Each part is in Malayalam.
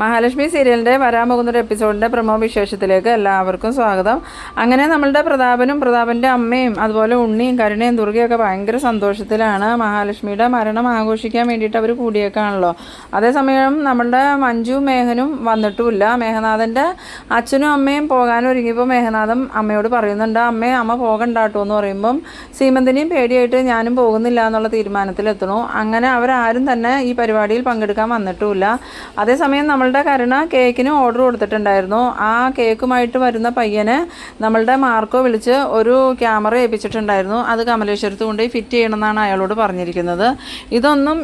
മഹാലക്ഷ്മി സീരിയലിന്റെ ഒരു എപ്പിസോഡിന്റെ പ്രമോ വിശേഷത്തിലേക്ക് എല്ലാവർക്കും സ്വാഗതം. അങ്ങനെ നമ്മളുടെ പ്രതാപനും പ്രതാപന്റെ അമ്മയും അതുപോലെ ഉണ്ണിയും കരുണയും ദുർഗയൊക്കെ ഭയങ്കര സന്തോഷത്തിലാണ് മഹാലക്ഷ്മിയുടെ മരണം ആഘോഷിക്കാൻ വേണ്ടിയിട്ട് അവർ കൂടിയേക്കാണല്ലോ. അതേസമയം നമ്മളുടെ മഞ്ജു മേഹനും വന്നിട്ടുമില്ല. മേഘനാഥന്റെ അച്ഛനും അമ്മയും പോകാൻ ഒരുങ്ങിയപ്പോൾ മേഘനാഥൻ അമ്മയോട് പറയുന്നുണ്ട് അമ്മേ അമ്മ പോകണ്ടാട്ടോ എന്ന് പറയുമ്പം സീമന്തിനെയും പേടിയായിട്ട് ഞാനും പോകുന്നില്ല എന്നുള്ള തീരുമാനത്തിലെത്തണു അങ്ങനെ അവരാരും തന്നെ ഈ പരിപാടിയിൽ പങ്കെടുക്കാൻ വന്നിട്ടുമില്ല. അതേസമയം നമ്മളുടെ കരുണ കേക്കിന് ഓർഡർ കൊടുത്തിട്ടുണ്ടായിരുന്നു. ആ കേക്കുമായിട്ട് വരുന്ന പയ്യനെ നമ്മളുടെ മാർക്കോ വിളിച്ച് ഒരു ക്യാമറ ഏൽപ്പിച്ചിട്ടുണ്ടായിരുന്നു. അത് കമലേശ്വരത്ത് കൊണ്ടുപോയി ഫിറ്റ് ചെയ്യണമെന്നാണ് അയാളോട് പറഞ്ഞിരിക്കുന്നത്. ഇതൊന്നും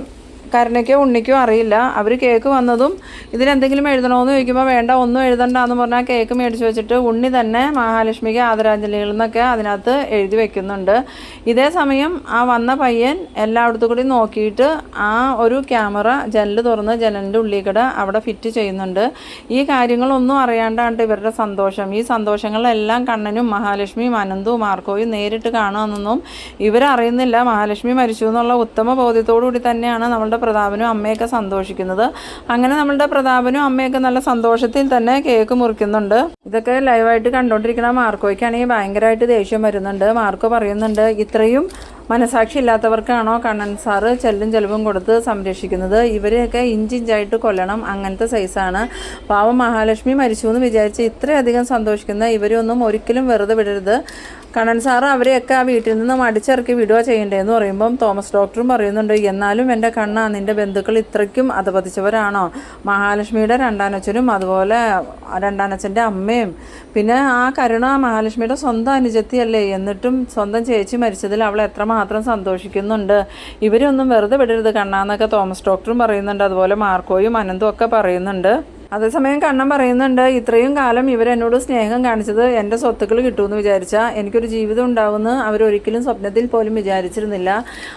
കരുണയ്ക്കോ ഉണ്ണിക്കോ അറിയില്ല. അവർ കേക്ക് വന്നതും ഇതിനെന്തെങ്കിലും എഴുതണമെന്ന് ചോദിക്കുമ്പോൾ വേണ്ട ഒന്നും എഴുതണ്ട എന്ന് പറഞ്ഞാൽ കേക്ക് മേടിച്ച് വെച്ചിട്ട് ഉണ്ണി തന്നെ മഹാലക്ഷ്മിക്ക് ആദരാഞ്ജലികൾ എന്നൊക്കെ അതിനകത്ത് എഴുതി വെക്കുന്നുണ്ട്. ഇതേ സമയം ആ വന്ന പയ്യൻ എല്ലായിടത്തും കൂടി നോക്കിയിട്ട് ആ ഒരു ക്യാമറ ജനൽ തുറന്ന് ജനലിന്റെ ഉള്ളിൽ കൂടെ അവിടെ ഫിറ്റ് ചെയ്യുന്നുണ്ട്. ഈ കാര്യങ്ങളൊന്നും അറിയാണ്ടാണ് ഇവരുടെ സന്തോഷം. ഈ സന്തോഷങ്ങളെല്ലാം കണ്ണനും മഹാലക്ഷ്മിയും അനന്തവും മാർക്കോയും നേരിട്ട് കാണുമെന്നൊന്നും ഇവരറിയുന്നില്ല. മഹാലക്ഷ്മി മരിച്ചു എന്നുള്ള ഉത്തമ ബോധ്യത്തോടു കൂടി തന്നെയാണ് നമ്മളുടെ പ്രതാപനും അമ്മയൊക്കെ സന്തോഷിക്കുന്നത്. അങ്ങനെ നമ്മളുടെ പ്രതാപനും അമ്മയൊക്കെ നല്ല സന്തോഷത്തിൽ തന്നെ കേക്ക് മുറിക്കുന്നുണ്ട്. ഇതൊക്കെ ലൈവായിട്ട് കണ്ടുകൊണ്ടിരിക്കുന്ന മാർക്കോയ്ക്കാണെങ്കിൽ ഭയങ്കരമായിട്ട് ദേഷ്യം വരുന്നുണ്ട്. മാർക്കോ പറയുന്നുണ്ട് ഇത്രയും മനസാക്ഷി ഇല്ലാത്തവർക്കാണോ കണ്ണൻ സാറ് ചെല്ലും ചെലവും കൊടുത്ത് സംരക്ഷിക്കുന്നത്? ഇവരെയൊക്കെ ഇഞ്ചിഞ്ചായിട്ട് കൊല്ലണം. അങ്ങനത്തെ സൈസാണ് പാവം മഹാലക്ഷ്മി മരിച്ചു എന്ന് വിചാരിച്ച് ഇത്രയധികം സന്തോഷിക്കുന്ന ഇവരൊന്നും ഒരിക്കലും വെറുതെ വിടരുത്. കണ്ണൻ സാറ് അവരെയൊക്കെ ആ വീട്ടിൽ നിന്ന് മടിച്ചിറക്കി വിടുക ചെയ്യണ്ടേന്ന് പറയുമ്പം തോമസ് ഡോക്ടറും പറയുന്നുണ്ട് എന്നാലും എന്റെ കണ്ണ നിന്റെ ബന്ധുക്കൾ ഇത്രയ്ക്കും അധപതിച്ചവരാണോ? മഹാലക്ഷ്മിയുടെ രണ്ടാനച്ഛനും അതുപോലെ രണ്ടാനച്ഛന്റെ അമ്മയും. പിന്നെ ആ കരുണ മഹാലക്ഷ്മിയുടെ സ്വന്തം അനുജത്തിയല്ലേ? എന്നിട്ടും സ്വന്തം ചേച്ചി മരിച്ചതിൽ അവൾ എത്രമാത്രം സന്തോഷിക്കുന്നുണ്ട്? ഇവരൊന്നും വെറുതെ വിടരുത് കണ്ണാന്നൊക്കെ തോമസ് ഡോക്ടറും പറയുന്നുണ്ട്. അതുപോലെ മാർക്കോയും അനന്തും ഒക്കെ പറയുന്നുണ്ട്. അതേസമയം കണ്ണൻ പറയുന്നുണ്ട് ഇത്രയും കാലം ഇവരെന്നോട് സ്നേഹം കാണിച്ചത് എന്റെ സ്വത്തുക്കൾ കിട്ടുമെന്ന് വിചാരിച്ചാൽ എനിക്കൊരു ജീവിതം ഉണ്ടാവുമെന്ന് അവരൊരിക്കലും സ്വപ്നത്തിൽ പോലും വിചാരിച്ചിരുന്നില്ല.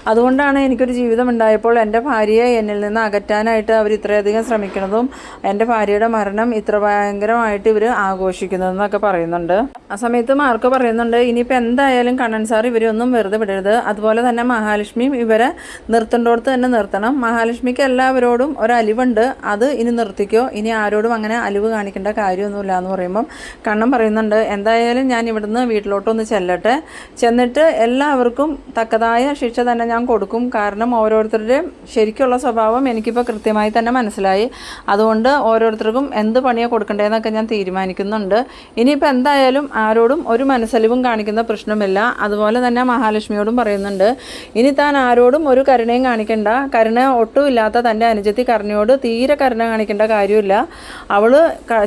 അതുകൊണ്ടാണ് എനിക്കൊരു ജീവിതം ഉണ്ടായപ്പോൾ എന്റെ ഭാര്യയെ എന്നിൽ നിന്ന് അകറ്റാനായിട്ട് അവർ ഇത്രയധികം ശ്രമിക്കുന്നതും എന്റെ ഭാര്യയുടെ മരണം ഇത്ര ഭയങ്കരമായിട്ട് ഇവർ ആഘോഷിക്കുന്നതെന്നൊക്കെ പറയുന്നുണ്ട്. ആ സമയത്ത് മാർക്ക് പറയുന്നുണ്ട് ഇനിയിപ്പോൾ എന്തായാലും കണ്ണൻ സാർ ഇവരൊന്നും വെറുതെ വിടരുത്. അതുപോലെ തന്നെ മഹാലക്ഷ്മിയും ഇവരെ നിർത്തേണ്ടോടത്ത് തന്നെ നിർത്തണം. മഹാലക്ഷ്മിക്ക് എല്ലാവരോടും ഒരു അലിവുണ്ട് അത് ഇനി നിർത്തിക്കോ? ഇനി ആരോടും അങ്ങനെ അലിവ് കാണിക്കേണ്ട കാര്യമൊന്നുമില്ല എന്ന് പറയുമ്പം കണ്ണൻ പറയുന്നുണ്ട് എന്തായാലും ഞാൻ ഇവിടുന്ന് വീട്ടിലോട്ടൊന്ന് ചെല്ലട്ടെ. ചെന്നിട്ട് എല്ലാവർക്കും തക്കതായ ശിക്ഷ തന്നെ ഞാൻ കൊടുക്കും. കാരണം ഓരോരുത്തരുടെയും ശരിക്കുള്ള സ്വഭാവം എനിക്കിപ്പോൾ കൃത്യമായി തന്നെ മനസ്സിലായി. അതുകൊണ്ട് ഓരോരുത്തർക്കും എന്ത് പണിയാണ് കൊടുക്കേണ്ടതെന്നൊക്കെ ഞാൻ തീരുമാനിക്കുന്നുണ്ട്. ഇനിയിപ്പോൾ എന്തായാലും ആരോടും ഒരു മനസ്സലിവും കാണിക്കുന്ന പ്രശ്നമില്ല. അതുപോലെ തന്നെ മഹാലക്ഷ്മിയോടും പറയുന്നുണ്ട് ഇനി താൻ ആരോടും ഒരു കരുണയും കാണിക്കേണ്ട. കരുണ ഒട്ടുമില്ലാത്ത തന്റെ അനുജത്തി കരുണയോട് തീരെ കരുണ കാണിക്കേണ്ട കാര്യമില്ല. അവൾ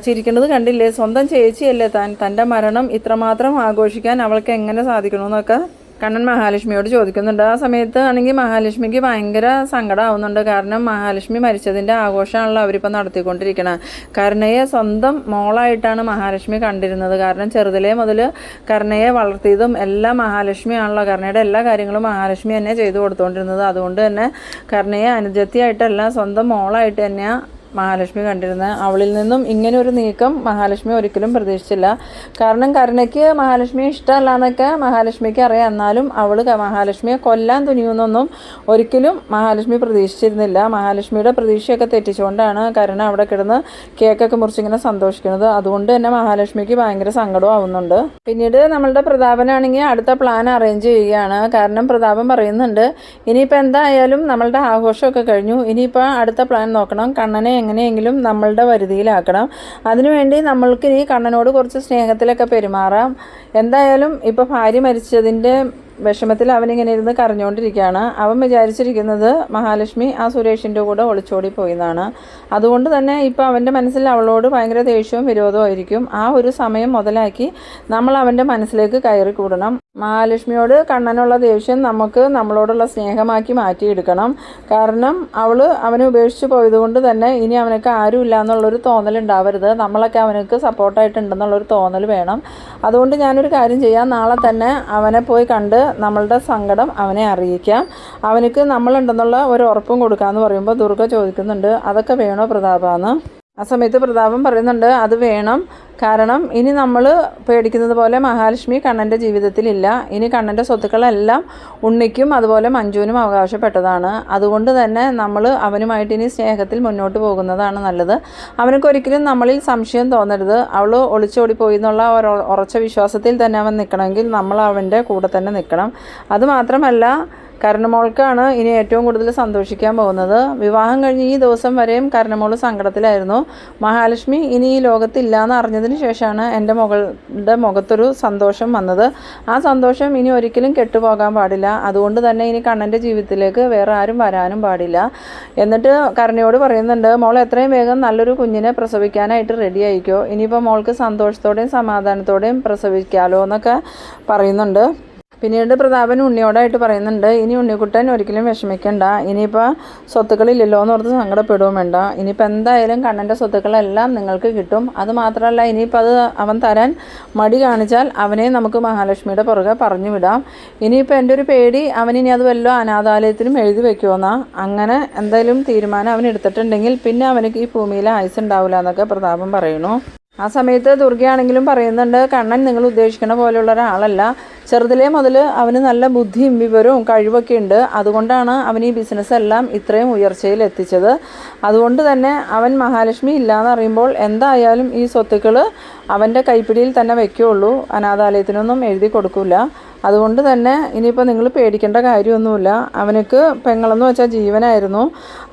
ചിരിക്കേണ്ടത് കണ്ടില്ലേ? സ്വന്തം ചേച്ചിയല്ലേ താൻ. തന്റെ മരണം ഇത്രമാത്രം ആഘോഷിക്കാൻ അവൾക്ക് എങ്ങനെ സാധിക്കണമെന്നൊക്കെ കണ്ണൻ മഹാലക്ഷ്മിയോട് ചോദിക്കുന്നുണ്ട്. ആ സമയത്ത് ആണെങ്കിൽ മഹാലക്ഷ്മിക്ക് ഭയങ്കര സങ്കടമാവുന്നുണ്ട് കാരണം മഹാലക്ഷ്മി മരിച്ചതിന്റെ ആഘോഷമാണല്ലോ അവരിപ്പോൾ നടത്തിക്കൊണ്ടിരിക്കുന്നത് കരുണയെ സ്വന്തം മോളായിട്ടാണ് മഹാലക്ഷ്മി കണ്ടിരുന്നത്. കാരണം ചെറുതിലേ മുതൽ കരുണയെ വളർത്തിയതും എല്ലാം മഹാലക്ഷ്മിയാണല്ലോ. കരുണയുടെ എല്ലാ കാര്യങ്ങളും മഹാലക്ഷ്മി തന്നെ ചെയ്തു കൊടുത്തുകൊണ്ടിരുന്നത് അതുകൊണ്ട് തന്നെ കരുണയെ അനുജത്തിയായിട്ടല്ല സ്വന്തം മോളായിട്ട് തന്നെയാണ് മഹാലക്ഷ്മി കണ്ടിരുന്നത് അവളിൽ നിന്നും ഇങ്ങനെ ഒരു നീക്കം മഹാലക്ഷ്മി ഒരിക്കലും പ്രതീക്ഷിച്ചില്ല. കാരണം കരുണയ്ക്ക് മഹാലക്ഷ്മിയെ ഇഷ്ടമല്ല എന്നൊക്കെ മഹാലക്ഷ്മിക്ക് അറിയാം. എന്നാലും അവൾ മഹാലക്ഷ്മിയെ കൊല്ലാൻ തുനിയുന്നൊന്നും ഒരിക്കലും മഹാലക്ഷ്മി പ്രതീക്ഷിച്ചിരുന്നില്ല. മഹാലക്ഷ്മിയുടെ പ്രതീക്ഷയൊക്കെ തെറ്റിച്ചുകൊണ്ടാണ് കരുണ അവിടെ കിടന്ന് കേക്കൊക്കെ മുറിച്ചിങ്ങനെ സന്തോഷിക്കുന്നത്. അതുകൊണ്ട് തന്നെ മഹാലക്ഷ്മിക്ക് ഭയങ്കര സങ്കടവും ആവുന്നുണ്ട്. പിന്നീട് നമ്മളുടെ പ്രതാപനാണെങ്കിൽ അടുത്ത പ്ലാൻ അറേഞ്ച് ചെയ്യുകയാണ്. കാരണം പ്രതാപൻ പറയുന്നുണ്ട് ഇനിയിപ്പോൾ എന്തായാലും നമ്മളുടെ ആഘോഷമൊക്കെ കഴിഞ്ഞു. ഇനിയിപ്പോൾ അടുത്ത പ്ലാൻ നോക്കണം. കണ്ണനെ എങ്ങനെയെങ്കിലും നമ്മളുടെ വരുതിയിലാക്കണം. അതിനുവേണ്ടി നമ്മൾക്ക് ഇനി കണ്ണനോട് കുറച്ച് സ്നേഹത്തിലൊക്കെ പെരുമാറാം. എന്തായാലും ഇപ്പോൾ ഭാര്യ മരിച്ചതിന്റെ വിഷമത്തിൽ അവനിങ്ങനെ ഇരുന്ന് കരഞ്ഞുകൊണ്ടിരിക്കുകയാണ്. അവൻ വിചാരിച്ചിരിക്കുന്നത് മഹാലക്ഷ്മി ആ സുരേഷിന്റെ കൂടെ ഒളിച്ചോടി പോയെന്നാണ്. അതുകൊണ്ട് തന്നെ ഇപ്പോൾ അവന്റെ മനസ്സിൽ അവളോട് ഭയങ്കര ദേഷ്യവും വിരോധവും ആയിരിക്കും. ആ ഒരു സമയം മുതലാക്കി നമ്മൾ അവന്റെ മനസ്സിലേക്ക് കയറി കൂടണം. മഹാലക്ഷ്മിയോട് കണ്ണനുള്ള ദേഷ്യം നമുക്ക് നമ്മളോടുള്ള സ്നേഹമാക്കി മാറ്റിയെടുക്കണം. കാരണം അവൾ അവനെ ഉപേക്ഷിച്ച് പോയതുകൊണ്ട് തന്നെ ഇനി അവനൊക്കെ ആരുമില്ല എന്നുള്ളൊരു തോന്നൽ ഉണ്ടാവരുത്. നമ്മളൊക്കെ അവനക്ക് സപ്പോർട്ടായിട്ടുണ്ടെന്നുള്ളൊരു തോന്നൽ വേണം. അതുകൊണ്ട് ഞാനൊരു കാര്യം ചെയ്യാം. നാളെ തന്നെ അവനെ പോയി കണ്ട് നമ്മളുടെ സങ്കടം അവനെ അറിയിക്കാം. അവനക്ക് നമ്മളുണ്ടെന്നുള്ള ഒരു ഉറപ്പും കൊടുക്കാമെന്ന് പറയുമ്പോൾ ദുർഗ ചോദിക്കുന്നുണ്ട് അതൊക്കെ വേണോ പ്രതാപാന്ന്? ആ സമയത്ത് പ്രതാപം പറയുന്നുണ്ട് അത് വേണം. കാരണം ഇനി നമ്മൾ പേടിക്കുന്നത് പോലെ മഹാലക്ഷ്മി കണ്ണന്റെ ജീവിതത്തിലില്ല. ഇനി കണ്ണന്റെ സ്വത്തുക്കളെല്ലാം ഉണ്ണിക്കും അതുപോലെ മഞ്ജുവിനും അവകാശപ്പെട്ടതാണ്. അതുകൊണ്ട് തന്നെ നമ്മൾ അവനുമായിട്ട് ഇനി സ്നേഹത്തിൽ മുന്നോട്ട് പോകുന്നതാണ് നല്ലത്. അവനക്ക് ഒരിക്കലും നമ്മളിൽ സംശയം തോന്നരുത്. അവൾ ഒളിച്ചോടി പോയി എന്നുള്ള ഉറച്ച വിശ്വാസത്തിൽ തന്നെ അവൻ നിൽക്കണമെങ്കിൽ നമ്മൾ അവന്റെ കൂടെ തന്നെ നിൽക്കണം അതുമാത്രമല്ല കരണമോൾക്കാണ് ഇനി ഏറ്റവും കൂടുതൽ സന്തോഷിക്കാൻ പോകുന്നത്. വിവാഹം കഴിഞ്ഞ് ഈ ദിവസം വരെയും കരണമോൾ സങ്കടത്തിലായിരുന്നു. മഹാലക്ഷ്മി ഇനി ഈ ലോകത്തില്ല എന്ന് അറിഞ്ഞതിന് ശേഷമാണ് എന്റെ മകളുടെ മുഖത്തൊരു സന്തോഷം വന്നത്. ആ സന്തോഷം ഇനി ഒരിക്കലും കെട്ടുപോകാൻ പാടില്ല. അതുകൊണ്ട് തന്നെ ഇനി കണ്ണന്റെ ജീവിതത്തിലേക്ക് വേറെ ആരും വരാനും പാടില്ല. എന്നിട്ട് കരണയോട് പറയുന്നുണ്ട് മോൾ എത്രയും വേഗം നല്ലൊരു കുഞ്ഞിനെ പ്രസവിക്കാനായിട്ട് റെഡി ആയിക്കോ. ഇനിയിപ്പോൾ മോൾക്ക് സന്തോഷത്തോടെയും സമാധാനത്തോടെയും പ്രസവിക്കാമല്ലോ എന്നൊക്കെ പറയുന്നുണ്ട്. പിന്നീട് പ്രതാപൻ ഉണ്ണിയോടായിട്ട് പറയുന്നുണ്ട് ഇനി ഉണ്ണിക്കുട്ടൻ ഒരിക്കലും വിഷമിക്കണ്ട. ഇനിയിപ്പോൾ സ്വത്തുക്കളില്ലല്ലോ എന്ന് ഓർത്ത് സങ്കടപ്പെടുകയും വേണ്ട. ഇനിയിപ്പോൾ എന്തായാലും കണ്ണന്റെ സ്വത്തുക്കളെല്ലാം നിങ്ങൾക്ക് കിട്ടും. അത് മാത്രമല്ല ഇനിയിപ്പോൾ അത് അവൻ തരാൻ മടി കാണിച്ചാൽ അവനെ നമുക്ക് മഹാലക്ഷ്മിയുടെ പുറകെ പറഞ്ഞു വിടാം ഇനിയിപ്പോൾ എന്റെ ഒരു പേടി അവനിനി അത് വല്ലോ അനാഥാലയത്തിനും എഴുതി വെക്കുമെന്നാ അങ്ങനെ എന്തായാലും തീരുമാനം അവൻ എടുത്തിട്ടുണ്ടെങ്കിൽ പിന്നെ അവനക്ക് ഈ ഭൂമിയിൽ ആയുസ് ഉണ്ടാവില്ല എന്നൊക്കെ പ്രതാപം പറയുന്നു. ആ സമയത്ത് ദുർഗയാണെങ്കിലും പറയുന്നുണ്ട് കണ്ണൻ നിങ്ങൾ ഉദ്ദേശിക്കുന്ന പോലെയുള്ള ഒരാളല്ല. ചെറുതിലേ മുതൽ അവന് നല്ല ബുദ്ധിയും വിവരവും കഴിവൊക്കെ ഉണ്ട്. അതുകൊണ്ടാണ് അവൻ ഈ ബിസിനസ് എല്ലാം ഇത്രയും ഉയർച്ചയിൽ എത്തിച്ചത്. അതുകൊണ്ട് തന്നെ അവൻ മഹാലക്ഷ്മി ഇല്ലയെന്ന് അറിയുമ്പോൾ എന്തായാലും ഈ സ്വത്തുക്കൾ അവന്റെ കൈപ്പിടിയിൽ തന്നെ വയ്ക്കുകയുള്ളൂ അനാഥാലയത്തിനൊന്നും എഴുതി കൊടുക്കില്ല അതുകൊണ്ട് തന്നെ ഇനിയിപ്പോൾ നിങ്ങൾ പേടിക്കേണ്ട കാര്യമൊന്നുമില്ല. അവനക്ക് പെങ്ങളെന്ന് വെച്ചാൽ ജീവനായിരുന്നു.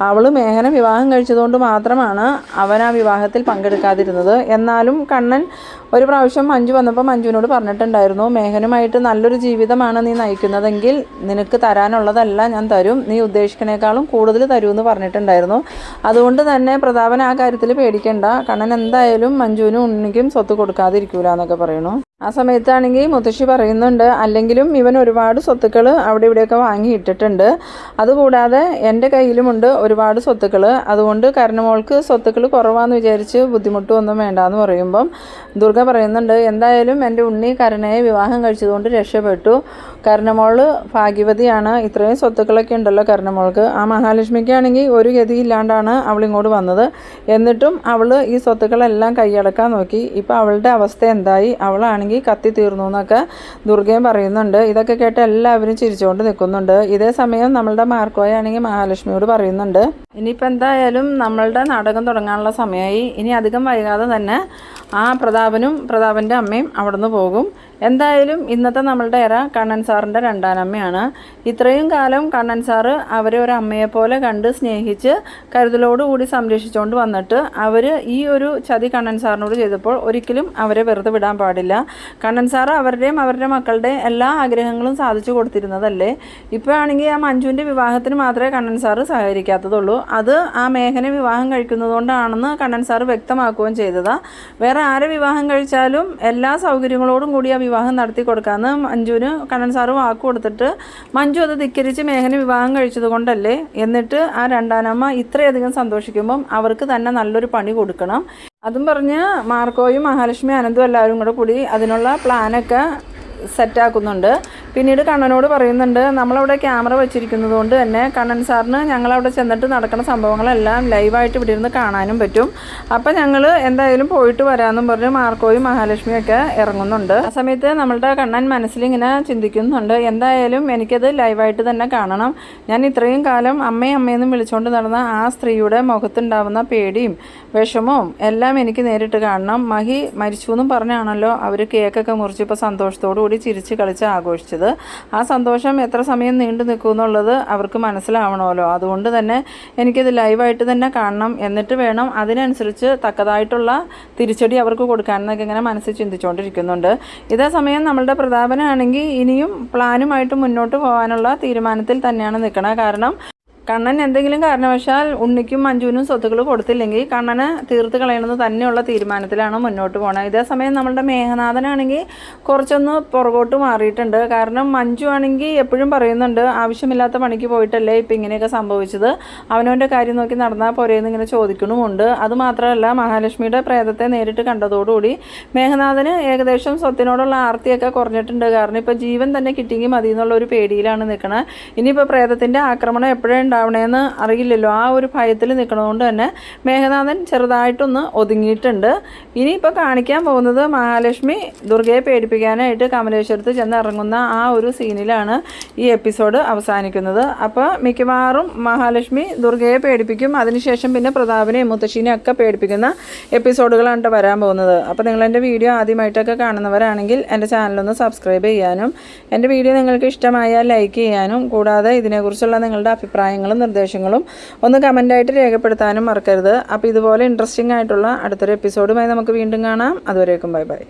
അവൾ മേഘന വിവാഹം കഴിച്ചതുകൊണ്ട് മാത്രമാണ് അവൻ ആ വിവാഹത്തിൽ പങ്കെടുക്കാതിരുന്നത്. എന്നാലും കണ്ണൻ ഒരു പ്രാവശ്യം മഞ്ജു വന്നപ്പോൾ മഞ്ജുവിനോട് പറഞ്ഞിട്ടുണ്ടായിരുന്നു മേഘനുമായിട്ട് നല്ലൊരു ജീവിതമാണ് നീ നയിക്കുന്നതെങ്കിൽ നിനക്ക് തരാനുള്ളതല്ല ഞാൻ തരും. നീ ഉദ്ദേശിക്കുന്നേക്കാളും കൂടുതൽ തരുമെന്ന് പറഞ്ഞിട്ടുണ്ടായിരുന്നു. അതുകൊണ്ട് തന്നെ പ്രതാപൻ ആ കാര്യത്തിൽ പേടിക്കേണ്ട. കണ്ണൻ എന്തായാലും മഞ്ജുവിനും ഉണ്ണിക്കും സ്വത്ത് കൊടുക്കാതിരിക്കൂല എന്നൊക്കെ പറയണു ആ സമയത്താണെങ്കിൽ മുത്തശ്ശി പറയുന്നുണ്ട് അല്ലെങ്കിലും ഇവൻ ഒരുപാട് സ്വത്തുക്കൾ അവിടെ ഇവിടെയൊക്കെ വാങ്ങിയിട്ടിട്ടുണ്ട്. അതുകൂടാതെ എന്റെ കയ്യിലുമുണ്ട് ഒരുപാട് സ്വത്തുക്കൾ അതുകൊണ്ട് കരണമോൾക്ക് സ്വത്തുക്കൾ കുറവാന്ന് വിചാരിച്ച് ബുദ്ധിമുട്ടൊന്നും വേണ്ട എന്ന് പറയുമ്പം ദുർഗ പറയുന്നുണ്ട് എന്തായാലും എന്റെ ഉണ്ണി കരുണയെ വിവാഹം കഴിച്ചതുകൊണ്ട് രക്ഷപ്പെട്ടു. കരണമോൾ ഭാഗ്യവതിയാണ്. ഇത്രയും സ്വത്തുക്കളൊക്കെ ഉണ്ടല്ലോ കരണമോൾക്ക്. ആ മഹാലക്ഷ്മിക്കാണെങ്കിൽ ഒരു ഗതി ഇല്ലാണ്ടാണ് അവൾ ഇങ്ങോട്ട് വന്നത്. എന്നിട്ടും അവൾ ഈ സ്വത്തുക്കളെല്ലാം കൈയടക്കാൻ നോക്കി. ഇപ്പോൾ അവളുടെ അവസ്ഥ എന്തായി? അവളാണെങ്കിൽ കത്തി തീർന്നു എന്നൊക്കെ ദുർഗയും പറയുന്നുണ്ട്. ഇതൊക്കെ കേട്ട് എല്ലാവരും ചിരിച്ചുകൊണ്ട് നിൽക്കുന്നുണ്ട്. ഇതേ സമയം നമ്മളുടെ മാർക്കോയാണെങ്കിൽ മഹാലക്ഷ്മിയോട് പറയുന്നുണ്ട്. ഇനിയിപ്പോൾ എന്തായാലും നമ്മളുടെ നാടകം തുടങ്ങാനുള്ള സമയമായി. ഇനി അധികം വൈകാതെ തന്നെ ആ പ്രതാപനും പ്രതാപന്റെ അമ്മയും അവിടുന്ന് പോകും. എന്തായാലും ഇന്നത്തെ നമ്മളുടെ എറ കണ്ണൻ സാറിന്റെ രണ്ടാനമ്മയാണ് ഇത്രയും കാലം കണ്ണൻ സാറ് അവരെ ഒരു അമ്മയെപ്പോലെ കണ്ട് സ്നേഹിച്ച് കരുതലോടുകൂടി സംരക്ഷിച്ചുകൊണ്ട് വന്നിട്ട് അവർ ഈ ഒരു ചതി കണ്ണൻ സാറിനോട് ചെയ്തപ്പോൾ ഒരിക്കലും അവരെ വെറുതെ വിടാൻ പാടില്ല. കണ്ണൻ സാറ് അവരുടെയും അവരുടെ മക്കളുടെ എല്ലാ ആഗ്രഹങ്ങളും സാധിച്ചു കൊടുത്തിരുന്നതല്ലേ? ഇപ്പോഴാണെങ്കിൽ ആ മഞ്ജുവിന്റെ വിവാഹത്തിന് മാത്രമേ കണ്ണൻ സാറ് സഹകരിക്കാത്തതുള്ളൂ. അത് ആ മേഘന വിവാഹം കഴിക്കുന്നതുകൊണ്ടാണെന്ന് കണ്ണൻ സാറ് വ്യക്തമാക്കുകയും ചെയ്തതാണ് വേറെ ആരെ വിവാഹം കഴിച്ചാലും എല്ലാ സൗകര്യങ്ങളോടും കൂടി ആ വിവാഹം നടത്തി കൊടുക്കാമെന്ന് മഞ്ജുവിന് കണ്ണൻ സാറ് വാക്ക് കൊടുത്തിട്ട് മഞ്ജു അത് ധിക്കരിച്ച് മേഘന വിവാഹം കഴിച്ചത് കൊണ്ടല്ലേ? എന്നിട്ട് ആ രണ്ടാനമ്മ ഇത്രയധികം സന്തോഷിക്കുമ്പം അവർക്ക് തന്നെ നല്ലൊരു പണി കൊടുക്കണം. അതും പറഞ്ഞ് മാർക്കോയും മഹാലക്ഷ്മി അനന്തും എല്ലാവരും കൂടെ കൂടി അതിനുള്ള പ്ലാനൊക്കെ സെറ്റാക്കുന്നുണ്ട്. പിന്നീട് കണ്ണനോട് പറയുന്നുണ്ട് നമ്മളവിടെ ക്യാമറ വെച്ചിരിക്കുന്നത് കൊണ്ട് തന്നെ കണ്ണൻ സാറിന് ഞങ്ങളവിടെ ചെന്നിട്ട് നടക്കുന്ന സംഭവങ്ങളെല്ലാം ലൈവായിട്ട് ഇവിടെ ഇരുന്ന് കാണാനും പറ്റും. അപ്പം ഞങ്ങൾ എന്തായാലും പോയിട്ട് വരാമെന്നും പറഞ്ഞ് മാർക്കോയും മഹാലക്ഷ്മിയൊക്കെ ഇറങ്ങുന്നുണ്ട്. ആ സമയത്ത് നമ്മളുടെ കണ്ണൻ മനസ്സിലിങ്ങനെ ചിന്തിക്കുന്നുണ്ട് എന്തായാലും എനിക്കത് ലൈവായിട്ട് തന്നെ കാണണം. ഞാൻ ഇത്രയും കാലം അമ്മയും അമ്മയെന്നും വിളിച്ചുകൊണ്ട് നടന്ന ആ സ്ത്രീയുടെ മുഖത്തുണ്ടാവുന്ന പേടിയും വിഷമവും എല്ലാം എനിക്ക് നേരിട്ട് കാണണം. മഹി മരിച്ചു എന്നും പറഞ്ഞാണല്ലോ അവർ കേക്കൊക്കെ മുറിച്ച് ഇപ്പോൾ സന്തോഷത്തോടു കൂടി ചിരിച്ച് കളിച്ച് ആഘോഷിച്ചത്. ആ സന്തോഷം എത്ര സമയം നീണ്ടു നിൽക്കുമെന്നുള്ളത് അവർക്ക് മനസ്സിലാവണമല്ലോ. അതുകൊണ്ട് തന്നെ എനിക്കത് ലൈവായിട്ട് തന്നെ കാണണം എന്നിട്ട് വേണം അതിനനുസരിച്ച് തക്കതായിട്ടുള്ള തിരിച്ചടി അവർക്ക് കൊടുക്കാനെന്നൊക്കെ ഇങ്ങനെ മനസ്സിൽ ചിന്തിച്ചുകൊണ്ടിരിക്കുന്നുണ്ട്. ഇതേ സമയം നമ്മളുടെ പ്രതാപനാണെങ്കിൽ ഇനിയും പ്ലാനുമായിട്ട് മുന്നോട്ട് പോകാനുള്ള തീരുമാനത്തിൽ തന്നെയാണ് നിൽക്കുന്നത് കാരണം കണ്ണൻ എന്തെങ്കിലും കാരണവശാൽ ഉണ്ണിക്കും മഞ്ജുവിനും സ്വത്തുക്കൾ കൊടുത്തില്ലെങ്കിൽ കണ്ണന് തീർത്ത് കളയണമെന്ന് തന്നെയുള്ള തീരുമാനത്തിലാണ് മുന്നോട്ട് പോകുന്നത് ഇതേസമയം നമ്മളുടെ മേഘനാഥനാണെങ്കിൽ കുറച്ചൊന്ന് പുറകോട്ട് മാറിയിട്ടുണ്ട്. കാരണം മഞ്ജു ആണെങ്കിൽ എപ്പോഴും പറയുന്നുണ്ട് ആവശ്യമില്ലാത്ത പണിക്ക് പോയിട്ടല്ലേ ഇപ്പം ഇങ്ങനെയൊക്കെ സംഭവിച്ചത്. അവനവന്റെ കാര്യം നോക്കി നടന്നാൽ പോരെയെന്ന് ഇങ്ങനെ ചോദിക്കണമുണ്ട്. അതുമാത്രമല്ല മഹാലക്ഷ്മിയുടെ പ്രേതത്തെ നേരിട്ട് കണ്ടതോടുകൂടി മേഘനാഥന് ഏകദേശം സ്വത്തിനോടുള്ള ആർത്തിയൊക്കെ കുറഞ്ഞിട്ടുണ്ട്. കാരണം ഇപ്പോൾ ജീവൻ തന്നെ കിട്ടിയെങ്കിൽ മതി എന്നുള്ള ഒരു പേടിയിലാണ് നിൽക്കുന്നത് ഇനിയിപ്പോൾ പ്രേതത്തിന്റെ ആക്രമണം എപ്പോഴേ ഉണ്ടാവണേന്ന് അറിയില്ലല്ലോ. ആ ഒരു ഭയത്തിൽ നിൽക്കണതുകൊണ്ട് തന്നെ മേഘനാഥൻ ചെറുതായിട്ടൊന്ന് ഒതുങ്ങിയിട്ടുണ്ട്. ഇനിയിപ്പോൾ കാണിക്കാൻ പോകുന്നത് മഹാലക്ഷ്മി ദുർഗയെ പേടിപ്പിക്കാനായിട്ട് കമലേശ്വരത്ത് ചെന്ന് ഇറങ്ങുന്ന ആ ഒരു സീനിലാണ് ഈ എപ്പിസോഡ് അവസാനിക്കുന്നത്. അപ്പോൾ മിക്കവാറും മഹാലക്ഷ്മി ദുർഗയെ പേടിപ്പിക്കും. അതിനുശേഷം പിന്നെ പ്രതാപനെയും മുത്തശ്ശീനെയും ഒക്കെ പേടിപ്പിക്കുന്ന എപ്പിസോഡുകളാണ് വരാൻ പോകുന്നത്. അപ്പോൾ നിങ്ങൾ എന്റെ വീഡിയോ ആദ്യമായിട്ടൊക്കെ കാണുന്നവരാണെങ്കിൽ എന്റെ ചാനലൊന്ന് സബ്സ്ക്രൈബ് ചെയ്യാനും എന്റെ വീഡിയോ നിങ്ങൾക്ക് ഇഷ്ടമായാൽ ലൈക്ക് ചെയ്യാനും കൂടാതെ ഇതിനെക്കുറിച്ചുള്ള നിങ്ങളുടെ അഭിപ്രായങ്ങളും നിർദ്ദേശങ്ങളും ഒന്ന് കമന്റായിട്ട് രേഖപ്പെടുത്താനും മറക്കരുത്. അപ്പോൾ ഇതുപോലെ ഇൻട്രസ്റ്റിംഗ് ആയിട്ടുള്ള അടുത്തൊരു എപ്പിസോഡുമായി നമുക്ക് വീണ്ടും കാണാം. അതുവരേക്കും ബൈ ബൈ.